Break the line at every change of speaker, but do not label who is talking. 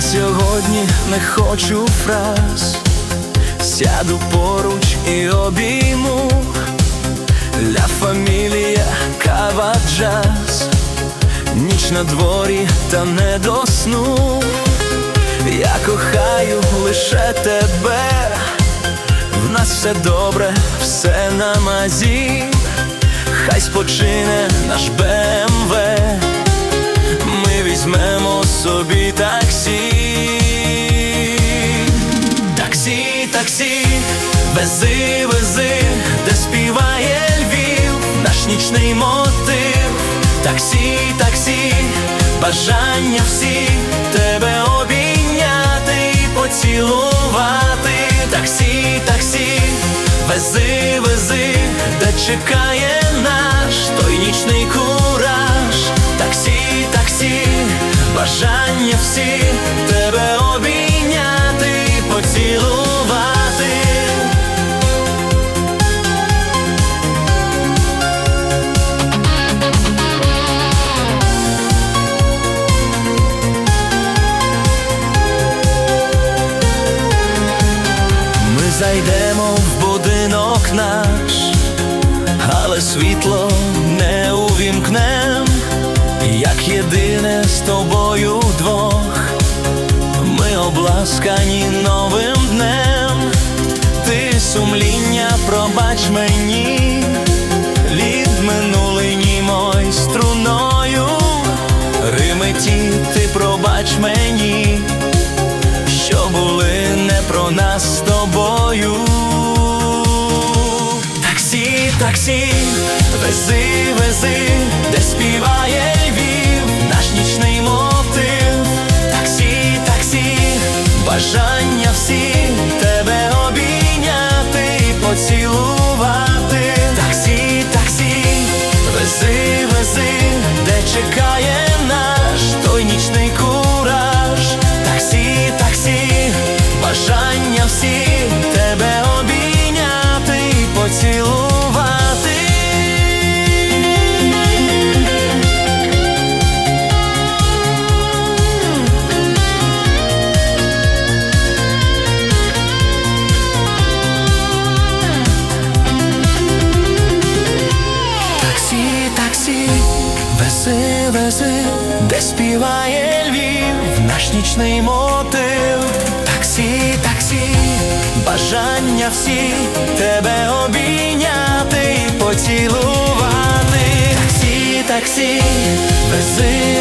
сьогодні не хочу фраз, сяду поруч і обійму. Ля фамілія, кава, джаз, ніч на дворі та не до сну. Я кохаю лише тебе, в нас все добре, все на мазі, хай спочине наш БМВ, ми візьмемо собі вези, вези, де співає Львів, наш нічний мотив. Таксі, таксі, бажання всі тебе обійняти і поцілувати. Таксі, таксі, вези, вези, де чекає наш той нічний кураж. Таксі, таксі, бажання всі тебе обійняти зайдемо в будинок наш, але світло не увімкнем, як єдине з тобою вдвох. Ми обласкані новим днем, ти сумління, пробач мені, лід минулий німой струною, Рими ті, ти пробач мені що були не про нас тобою. Таксі, таксі, вези, вези, де співає вези, де співає Львів, наш нічний мотив. Таксі, таксі, бажання всі тебе обійняти поцілувати. Таксі, таксі, вези,